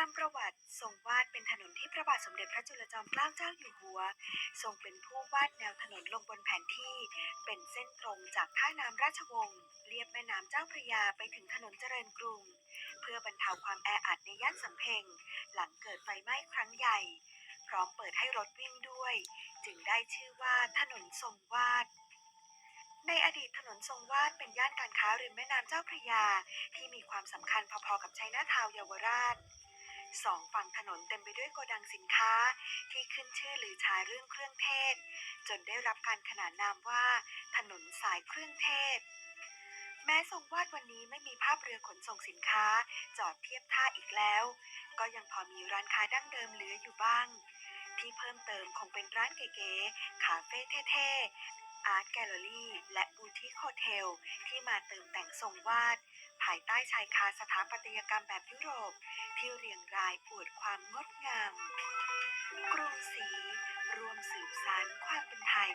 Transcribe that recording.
ามประวัติทรงวาดเป็นถนนที่พระบาทสมเด็จพระจุลจอมเกล้าเจ้าอยู่หัว ทรงเป็นผู้วาดแนวถนนลงบนแผนที่ เป็นเส้นตรงจากท่าน้ำราชวงศ์เลียบแม่น้ำเจ้าพระยาไปถึงถนนเจริญกรุง เพื่อบรรเทาความแออัดในย่านสำเพ็งหลังเกิดไฟไหม้ครั้งใหญ่ พร้อมเปิดให้รถวิ่งด้วย จึงได้ชื่อว่าถนนทรงวาดในอดีตถนนทรงวาดเป็นย่านการค้าริมแม่น้ำเจ้าพระยา ที่มีความสำคัญพอๆกับชัยนาทาวเยาวราช สองฝั่งถนนเต็มไปด้วยโกดังสินค้า ที่ขึ้นชื่อหรือชาเรื่องเครื่องเทศ จนได้รับการขนานนามว่า ถนนสายเครื่องเทศ แม้ทรงวาดวันนี้ไม่มีภาพเรือขนส่งสินค้า จอดเทียบท่าอีกแล้ว ก็ยังพอมีร้านค้าดั้งเดิมเหลืออยู่บ้าง ที่เพิ่มเติมคงเป็นร้านเก๋ๆคาเฟ่เท่ๆอาร์ตแกลเลอรี่และบูติคโฮเทลที่มาเติมแต่งทรงวาด ภายใต้ชายคาสถาปัตยกรรมแบบยุโรป ที่เรียงรายปวดความงดงาม กรุงศรีรวมสืบสานความเป็นไทย